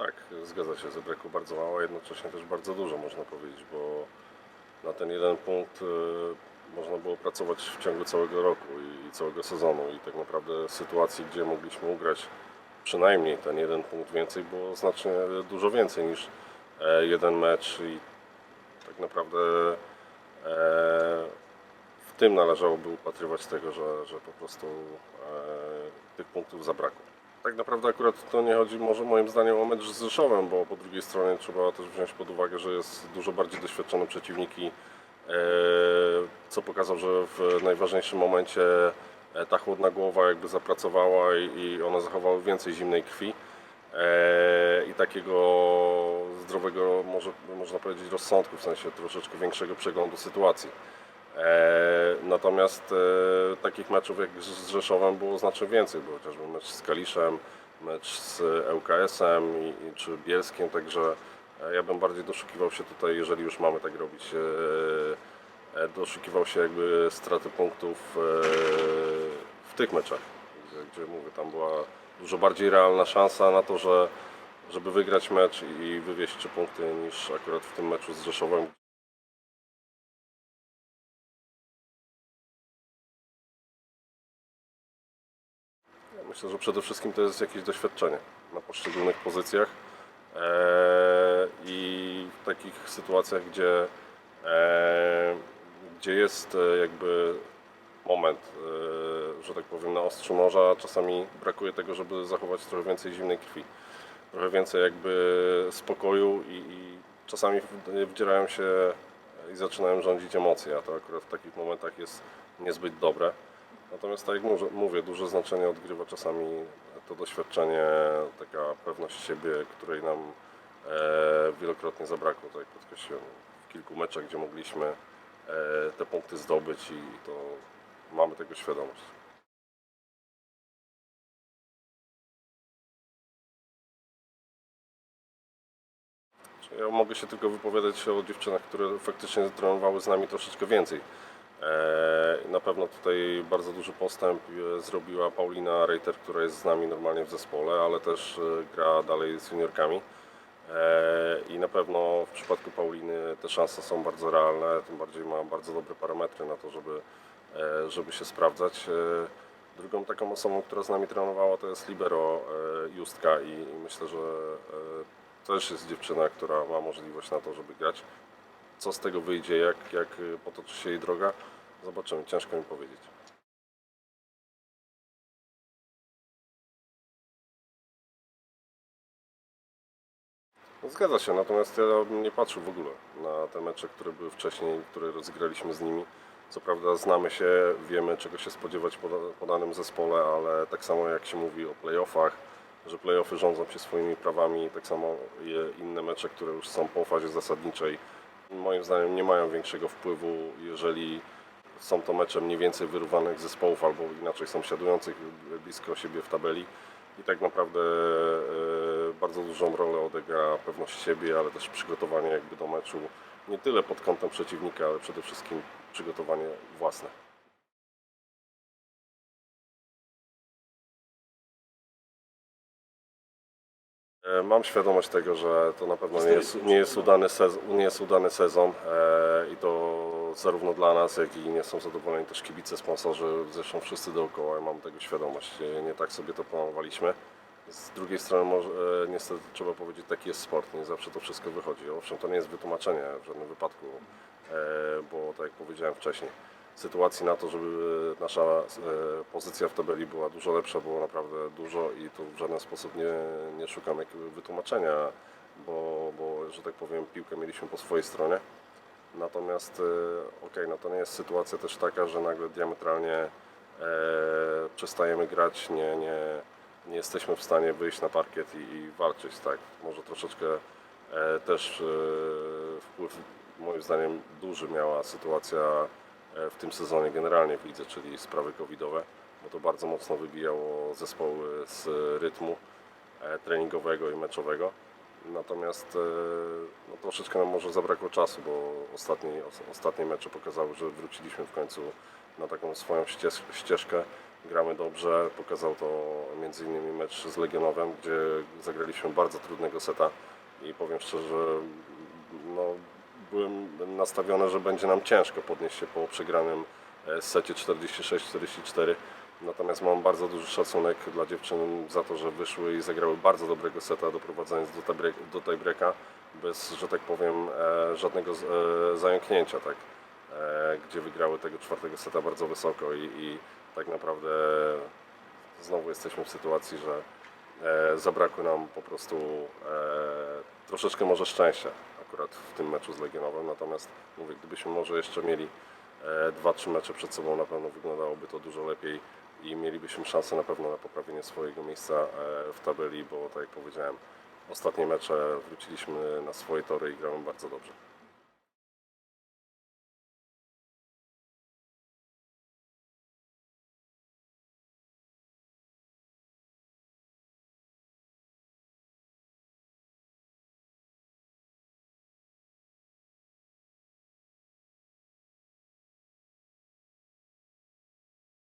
Tak, zgadza się, zabrakło bardzo mało, jednocześnie też bardzo dużo można powiedzieć, bo na ten jeden punkt y, można było pracować w ciągu całego roku i, i całego sezonu i tak naprawdę sytuacji, gdzie mogliśmy ugrać przynajmniej ten jeden punkt więcej, było znacznie dużo więcej niż e, jeden mecz i tak naprawdę e, w tym należałoby upatrywać tego, że, że po prostu e, tych punktów zabrakło. Tak naprawdę akurat to nie chodzi może moim zdaniem o mecz z Rzeszowem, bo po drugiej stronie trzeba też wziąć pod uwagę, że jest dużo bardziej doświadczony przeciwnik i e, co pokazał, że w najważniejszym momencie e, ta chłodna głowa jakby zapracowała i, one zachowały więcej zimnej krwi e, i takiego zdrowego, może, można powiedzieć, rozsądku, w sensie troszeczkę większego przeglądu sytuacji. E, Natomiast e, takich meczów jak z Rzeszowem było znacznie więcej, bo chociażby mecz z Kaliszem, mecz z ŁKS-em czy Bielskiem, także e, ja bym bardziej doszukiwał się tutaj, jeżeli już mamy tak robić, doszukiwał się jakby straty punktów w tych meczach, gdzie mówię, tam była dużo bardziej realna szansa na to, że żeby wygrać mecz i wywieźć trzy punkty niż akurat w tym meczu z Rzeszowem, Myślę, że przede wszystkim to jest jakieś doświadczenie na poszczególnych pozycjach Eee, i w takich sytuacjach, gdzie, eee, gdzie jest e, jakby moment, e, że tak powiem, na ostrzu noża, czasami brakuje tego, żeby zachować trochę więcej zimnej krwi, trochę więcej jakby spokoju i, i czasami wdzierają się i zaczynają rządzić emocje, a to akurat w takich momentach jest niezbyt dobre. Natomiast tak jak mówię- duże znaczenie odgrywa czasami to doświadczenie, taka pewność siebie, której nam e, wielokrotnie zabrakło, tak jak podkreśliłem, w kilku meczach, gdzie mogliśmy e, te punkty zdobyć i to mamy tego świadomość. Ja mogę się tylko wypowiadać o dziewczynach, które faktycznie trenowały z nami troszeczkę więcej. Eee, Na pewno tutaj bardzo duży postęp e, zrobiła Paulina Reiter, która jest z nami normalnie w zespole, ale też e, gra dalej z juniorkami. I na pewno w przypadku Pauliny te szanse są bardzo realne, tym bardziej ma bardzo dobre parametry na to, żeby, e, żeby się sprawdzać. E, Drugą taką osobą, która z nami trenowała, to jest Libero e, Justka i myślę, że e, też jest dziewczyna, która ma możliwość na to, żeby grać. Co z tego wyjdzie, jak, jak y, potoczy się jej droga, zobaczymy, ciężko mi powiedzieć. Zgadza się, natomiast ja bym nie patrzył w ogóle na te mecze, które były wcześniej, które rozegraliśmy z nimi. Co prawda znamy się, wiemy czego się spodziewać po, danym zespole, ale tak samo jak się mówi o playoffach, że playoffy rządzą się swoimi prawami, tak samo inne mecze, które już są po fazie zasadniczej, moim zdaniem nie mają większego wpływu, jeżeli są to mecze mniej więcej wyrównanych zespołów albo inaczej sąsiadujących blisko siebie w tabeli. I tak naprawdę e, bardzo dużą rolę odegra pewność siebie, ale też przygotowanie jakby do meczu. Nie tyle pod kątem przeciwnika, ale przede wszystkim przygotowanie własne. Mam świadomość tego, że to na pewno nie jest, nie jest, udany, sezon, nie jest udany sezon e, i to zarówno dla nas, jak i nie są zadowoleni też kibice, sponsorzy, zresztą wszyscy dookoła, mam tego świadomość. E, Nie tak sobie to planowaliśmy. Z drugiej strony e, niestety trzeba powiedzieć, taki jest sport, nie zawsze to wszystko wychodzi. Owszem, to nie jest wytłumaczenie w żadnym wypadku, e, bo tak jak powiedziałem wcześniej, sytuacji na to, żeby nasza e, pozycja w tabeli była dużo lepsza, było naprawdę dużo i tu w żaden sposób nie, nie szukam jakiegoś wytłumaczenia, bo, bo, że tak powiem, piłkę mieliśmy po swojej stronie. Natomiast, e, okej, no to nie jest sytuacja też taka, że nagle diametralnie e, przestajemy grać, nie, nie, nie jesteśmy w stanie wyjść na parkiet i, i walczyć, tak. Może troszeczkę e, też e, wpływ, moim zdaniem, duży miała sytuacja e, w tym sezonie generalnie w czyli sprawy covidowe, bo to bardzo mocno wybijało zespoły z rytmu e, treningowego i meczowego. Natomiast e, no, troszeczkę nam może zabrakło czasu, bo ostatnie, os- ostatnie mecze pokazały, że wróciliśmy w końcu na taką swoją ścież, ścieżkę gramy dobrze. Pokazał to innymi mecz z Legionowem, gdzie zagraliśmy bardzo trudnego seta i powiem szczerze, no, byłem nastawiony, że będzie nam ciężko podnieść się po przegranym e, secie 46-44. Natomiast mam bardzo duży szacunek dla dziewczyn za to, że wyszły i zagrały bardzo dobrego seta, doprowadzając do, tiebreak, do tiebreaka bez, że tak powiem, e, żadnego e, zająknięcia, tak? Gdzie wygrały tego czwartego seta bardzo wysoko i, i tak naprawdę znowu jesteśmy w sytuacji, że zabrakło nam po prostu troszeczkę może szczęścia akurat w tym meczu z Legionowym, natomiast mówię, gdybyśmy może jeszcze mieli e, dwa, trzy mecze przed sobą, na pewno wyglądałoby to dużo lepiej i mielibyśmy szansę na pewno na poprawienie swojego miejsca e, w tabeli, bo tak jak powiedziałem, ostatnie mecze wróciliśmy na swoje tory i gramy bardzo dobrze.